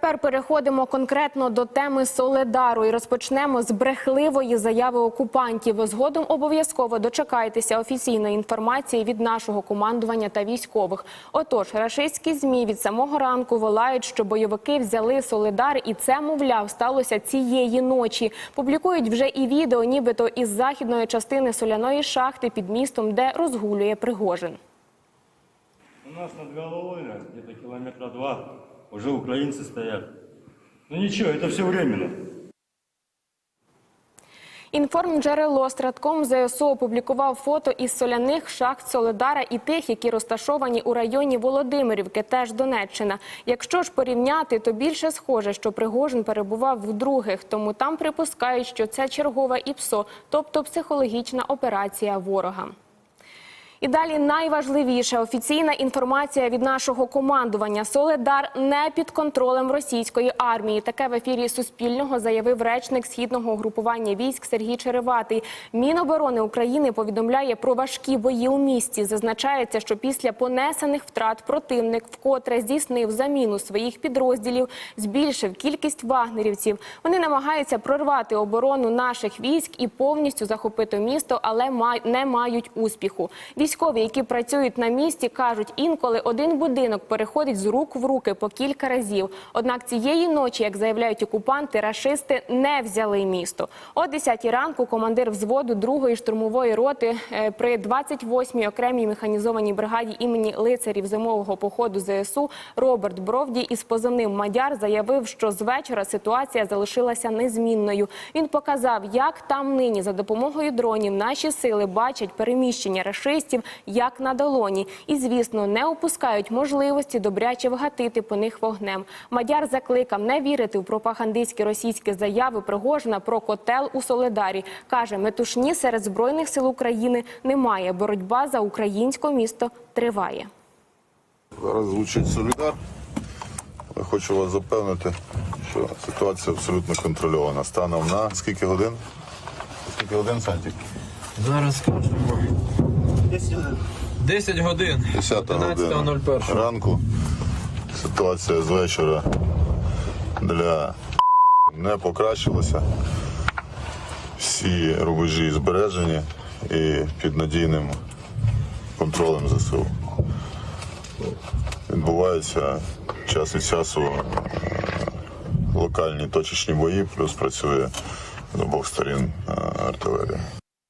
Тепер переходимо конкретно до теми Соледару і розпочнемо з брехливої заяви окупантів. Згодом обов'язково дочекайтеся офіційної інформації від нашого командування та військових. Отож, рашистські змі від самого ранку волають, що бойовики взяли Соледар, і це, мовляв, сталося цієї ночі. Публікують вже і відео, нібито із західної частини соляної шахти під містом, де розгулює Пригожин. У нас над головой, да, где-то два, уже украинцы стоят. Ну ничего, это все временно. Інформджерело Стратком ЗСУ опублікував фото із соляних шахт Соледара і тих, які розташовані у районі Володимирівки, теж Донеччина. Якщо ж порівняти, то більше схоже, що Пригожин перебував в других, тому там припускають, що це чергова ІПСО, тобто психологічна операція ворога. І далі найважливіше офіційна інформація від нашого командування. Соледар не під контролем російської армії. Таке в ефірі Суспільного заявив речник східного угрупування військ Сергій Череватий. Міноборони України повідомляє про важкі бої у місті. Зазначається, що після понесених втрат противник вкотре здійснив заміну своїх підрозділів, збільшив кількість вагнерівців. Вони намагаються прорвати оборону наших військ і повністю захопити місто, але не мають успіху. Військові, які працюють на місці, кажуть, інколи один будинок переходить з рук в руки по кілька разів. Однак цієї ночі, як заявляють окупанти, рашисти не взяли місто. О 10 ранку командир взводу 2-ї штурмової роти е, при 28-й окремій механізованій бригаді імені лицарів зимового походу ЗСУ Роберт Бровді із позивним Мадяр заявив, що з вечора ситуація залишилася незмінною. Він показав, як там нині за допомогою дронів наші сили бачать переміщення рашистів як на долоні, і звісно не опускають можливості добряче вгатити по них вогнем. Мадяр закликав не вірити в пропагандистські російські заяви Пригожина про котел у Соледарі. каже, метушні серед збройних сил України немає. Боротьба за українське місто триває. Зараз звучить Солідар. Але хочу вас запевнити, що ситуація абсолютно контрольована. Станом на скільки годин? Скільки годин, Сантік? Зараз скажемо. 10 годин. 10 година 11.01. ранку. Ситуація з вечора для не покращилася. Всі рубежі збережені і під надійним контролем ЗСУ. Відбуваються час від часу е, локальні точечні бої, плюс працює з обох сторін е, артилерія.